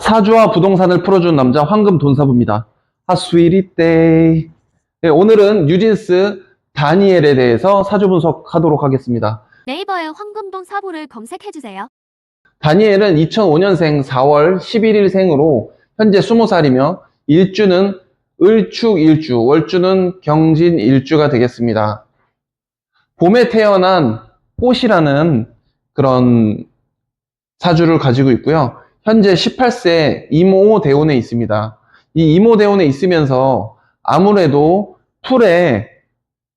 사주와 부동산을 풀어주는 남자 황금 돈사부입니다. 하스위리 데이. 네, 오늘은 뉴진스 다니엘에 대해서 사주 분석하도록 하겠습니다. 네이버에 황금동 사부를 검색해주세요. 다니엘은 2005년생 4월 11일생으로 현재 20살이며 일주는 을축 일주, 월주는 경진 일주가 되겠습니다. 봄에 태어난 꽃이라는 그런 사주를 가지고 있고요. 현재 18세 이모 대운에 있습니다. 이 이모 대운에 있으면서 아무래도 풀에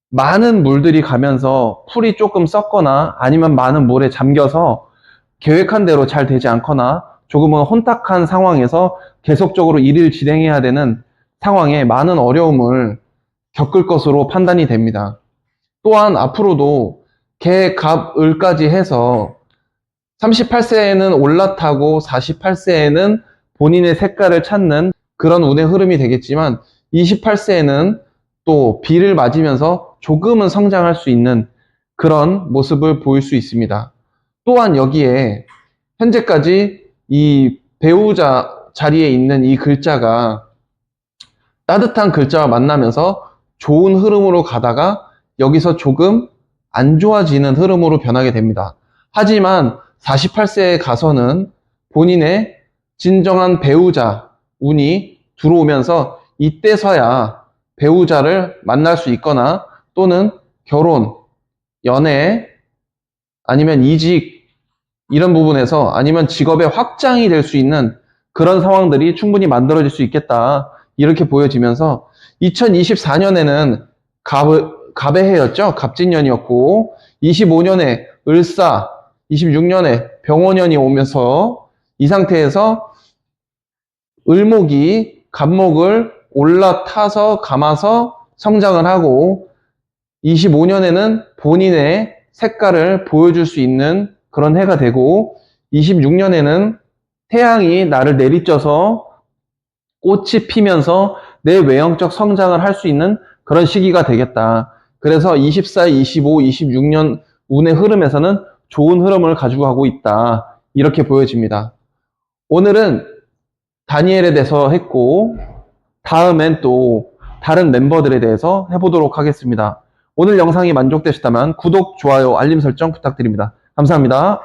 많은 물들이 가면서 풀이 조금 썩거나 아니면 많은 물에 잠겨서 계획한 대로 잘 되지 않거나 조금은 혼탁한 상황에서 계속적으로 일을 진행해야 되는 상황에 많은 어려움을 겪을 것으로 판단이 됩니다. 또한 앞으로도 개, 갑, 을까지 해서 38세에는 올라타고 48세에는 본인의 색깔을 찾는 그런 운의 흐름이 되겠지만 28세에는 또 비를 맞으면서 조금은 성장할 수 있는 그런 모습을 보일 수 있습니다. 또한 여기에 현재까지 이 배우자 자리에 있는 이 글자가 따뜻한 글자와 만나면서 좋은 흐름으로 가다가 여기서 조금 안 좋아지는 흐름으로 변하게 됩니다. 하지만 48세에 가서는 본인의 진정한 배우자 운이 들어오면서 이때서야 배우자를 만날 수 있거나 또는 결혼, 연애, 아니면 이직 이런 부분에서 아니면 직업의 확장이 될 수 있는 그런 상황들이 충분히 만들어질 수 있겠다. 이렇게 보여지면서 2024년에는 갑, 갑의 해였죠. 갑진년이었고 25년에 을사, 26년에 병원년이 오면서 이 상태에서 을목이 갑목을 올라타서 감아서 성장을 하고 25년에는 본인의 색깔을 보여줄 수 있는 그런 해가 되고 26년에는 태양이 나를 내리쪄서 꽃이 피면서 내 외형적 성장을 할 수 있는 그런 시기가 되겠다. 그래서 24, 25, 26년 운의 흐름에서는 좋은 흐름을 가지고 가고 있다. 이렇게 보여집니다. 오늘은 다니엘에 대해서 했고, 다음엔 또 다른 멤버들에 대해서 해보도록 하겠습니다. 오늘 영상이 만족되셨다면 구독, 좋아요, 알림 설정 부탁드립니다. 감사합니다.